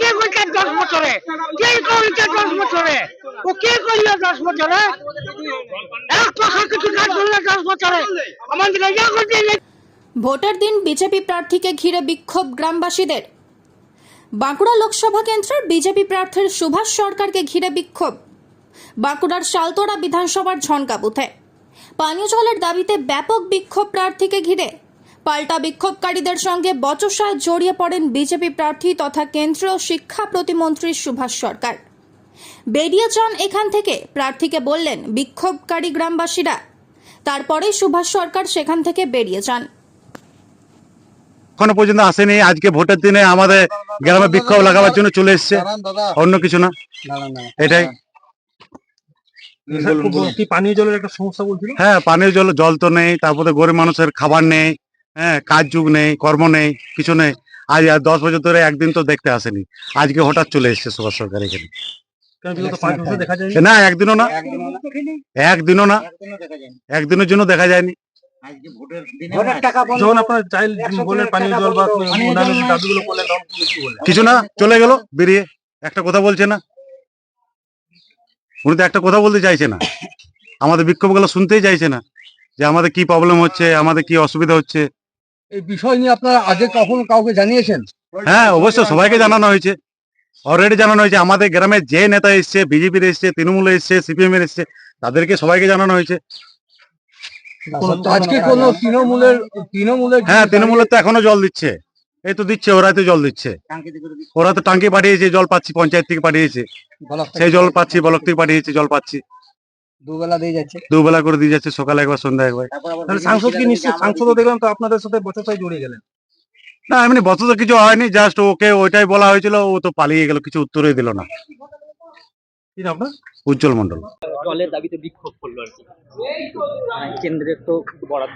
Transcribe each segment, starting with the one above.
কে করছে দশ বছরে? কে করেছে দশ বছরে? ও কে করিল দশ বছরে? এক টাকা কিছু কাজ করল দশ বছরে। আমাদের ইয়া করতে ভোটের দিন বিজেপি প্রার্থীকে ঘিরে বিক্ষোভ গ্রামবাসীদের। বাঁকুড়া লোকসভা কেন্দ্রের বিজেপি প্রার্থীর সুভাষ সরকারকে ঘিরে বিক্ষোভ। বাঁকুড়ার সালতোড়া বিধানসভার ঝনকা বুথে। পানীয় জলের দাবিতে ব্যাপক বিক্ষোভ প্রার্থীকে ঘিরে। পাল্টা বিক্ষোভকারীদের সঙ্গে বচসায় জড়িয়ে পড়েন বিজেপি প্রার্থী তথা কেন্দ্রীয় শিক্ষা প্রতিমন্ত্রী সুভাষ সরকার। বেরিয়ে যান এখান থেকে প্রার্থীকে বললেন বিক্ষোভকারী গ্রামবাসীরা। তারপরে সুভাষ সরকার সেখান থেকে বেরিয়ে যান। এখনও পর্যন্ত আসেনি। আজকে ভোটের দিনে আমাদের গ্রামে বিক্ষোভ লাগাবার জন্য চলে এসছে। অন্য কিছু না। এটাই। পানীয় জলের একটা সমস্যা বলছিল হ্যাঁ পানীয় জল জল তো নেই তারপরে গরিব মানুষের খাবার নেই। হ্যাঁ কাজ যুগ নেই কর্ম নেই কিছু নেই। আজ আর দশ বছর ধরে একদিন তো দেখতে আসেনি। আজকে হঠাৎ চলে এসছে সুভাষ সরকার এখানে। না একদিনও না। একদিনও না। একদিনের জন্য দেখা যায়নি। কিছু না চলে গেল বেরিয়ে। একটা কথা বলছে না? উনি তো একটা কথা বলতে চাইছে না। আমাদের বিক্ষোভগুলো শুনতেই চাইছে না যে আমাদের কি প্রবলেম হচ্ছে আমাদের কি অসুবিধা হচ্ছে। এই বিষয় নিয়ে আপনারা আগে কখনো কাউকে জানিয়েছেন? হ্যাঁ অবশ্যই সবাইকে জানানো হয়েছে। অলরেডি জানানো হয়েছে। আমাদের গ্রামে যে নেতা এসছে বিজেপির এসছে তৃণমূল এসছে সিপিএম এর এসছে তাদেরকে সবাইকে জানানো হয়েছে। আজকে কোন তৃণমূলের তৃণমূলের হ্যাঁ তৃণমূলের তো এখনও জল দিচ্ছে। এই তো দিচ্ছে ওরাই তো জল দিচ্ছে। ওরা তো টাঙ্কি পাঠিয়েছে জল পাচ্ছি পঞ্চায়েত থেকে পাঠিয়েছে। সেই জল পাচ্ছি ব্লক থেকে পাঠিয়েছে জল পাচ্ছি। দুবেলা দিয়ে যাচ্ছে। দুবেলা করে দিয়ে যাচ্ছে সকালে একবার সন্ধ্যা একবার। তাহলে সাংসদ কি নিশ্চয় সাংসদও দেখলাম তো আপনাদের সাথে বচসায় জড়িয়ে গেলেন। না এমনি বছর তো কিছু হয়নি জাস্ট ওকে ওইটাই বলা হয়েছিল ও তো পালিয়ে গেল কিছু উত্তরই দিল না। আপনার? উজ্জ্বল মন্ডল জলের দাবিতে বিক্ষোভ করল আর কি। মানে কেন্দ্রের তো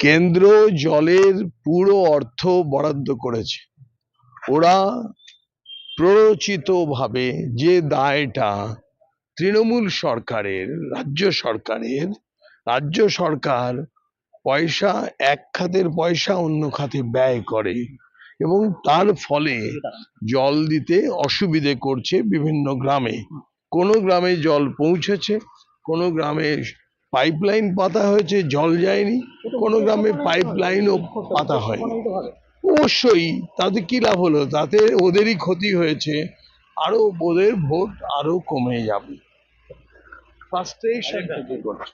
কেন্দ্র জলের পুরো অর্থ বরাদ্দ করেছে। ওরা প্ররোচিতভাবে যে দায়টা তৃণমূল সরকারের, রাজ্য সরকারের, রাজ্য সরকার পয়সা এক খাতের পয়সা অন্য খাতে ব্যয় করে এবং তার ফলে জল দিতে অসুবিধে করছে বিভিন্ন গ্রামে। কোনো গ্রামে জল পৌঁছেছে, কোনো গ্রামে পাইপলাইন পাতা হয়েছে, জল যায়নি, কোনো গ্রামে পাইপলাইনও পাতা হয়নি। অবশ্যই তাতে কি লাভ হলো? তাতে ওদেরই ক্ষতি হয়েছে, আরও ওদের ভোট আরও কমে যাবে। ফার্স্টেই করছে